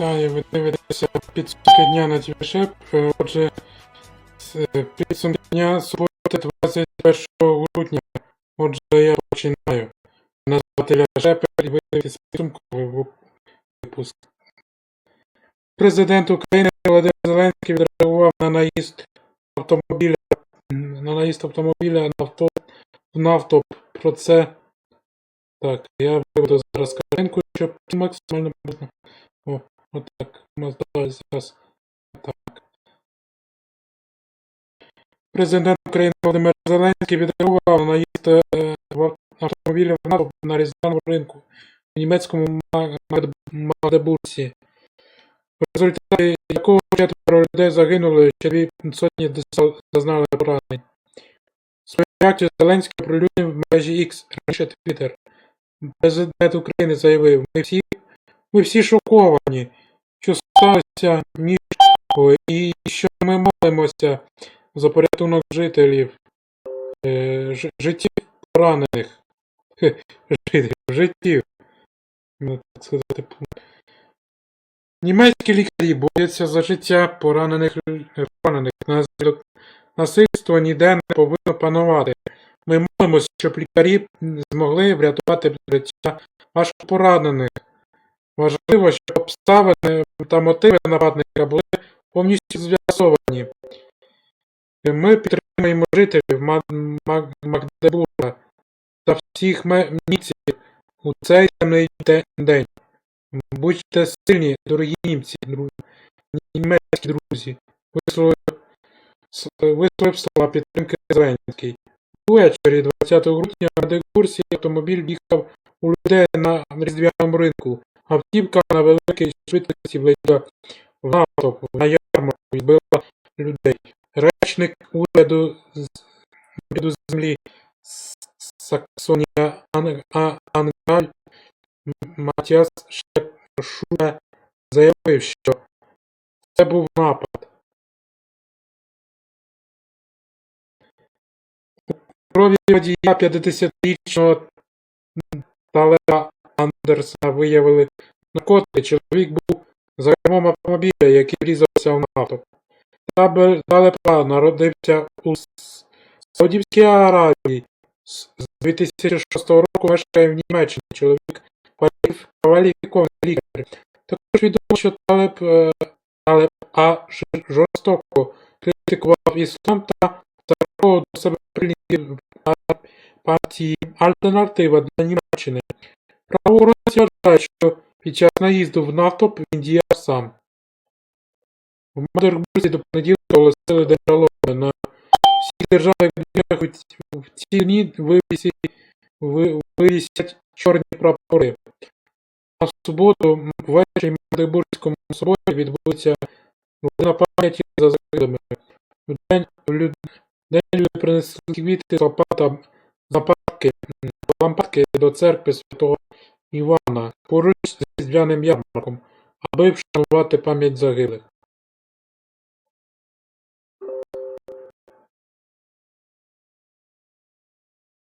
Вітаю, ви дивитеся підсумки дня на ТВШЕП. Е, Отже, е, підсумки дня суботи 21 грудня. Отже, я починаю. Мене Шепер і ви дивитеся випуск. Президент України Володимир Зеленський відреагував на наїзд автомобіля на наїзд автомобіля на в нафтоп. Про це так, я виведу зараз картинку, щоб максимально. О, отак. Ми зараз зараз. Так. Президент України Володимир Зеленський відреагував на наїзд е, автомобілів НАТО на різдвяному ринку в німецькому Ма- Магдебурзі. В результаті якого четверо людей загинули, ще дві сотні зазнали поранень. Свою реакцію Зеленський оприлюднив в мережі X, раніше Twitter. Президент України заявив, ми всі, ми всі шоковані, що сталося Ой, і що ми молимося за порятунок жителів, е, життів поранених. Жителів, життів. Ну, так сказати. Німецькі лікарі борються за життя поранених, поранених. Наслідок насильства ніде не повинно панувати. Ми молимося, щоб лікарі змогли врятувати життя важко поранених. Важливо, щоб обставини та мотиви нападника були повністю з'ясовані. Ми підтримуємо жителів Маг- Маг- Магдебурга та всіх міців у цей темний день. Будьте сильні, дорогі німці, німецькі друзі. Висловив слова підтримки Зеленський. Увечері 20 грудня на декурсі автомобіль їхав у людей на різдвяному ринку. Автівка на великій швидкості влетіла в натовп на ярмарку і била людей. Речник уряду уряду землі Саксонія Ангаль Матіас Шепшуе заявив, що це був напад. Крові водія 50-річного Талера Андерсона виявили наркотики. Чоловік був за кермом автомобіля, який врізався в. Табель Талепа народився у Саудівській Аравії. З з 2006 року мешкає в Німеччині. Чоловік кваліф- кваліфікований лікар. Також відомо, що Талеп, е, Талеп А жорстоко критикував іслам та зараховував до себе пар- партії Альтернатива для Німеччини. Правоохоронці вважають, що під час наїзду в нафтоп він діяв сам. В Мадербурзі до понеділка оголосили день на всіх державних будівлях в ці дні вивісять чорні прапори. А в суботу ввечері в Магдебурзькому соборі відбудеться година пам'яті за загиблими. В день, лю- день люди принесли квіти лопата, лампадки, лампадки до церкви святого Івана поруч з різдвяним ярмарком, аби вшанувати пам'ять загиблих.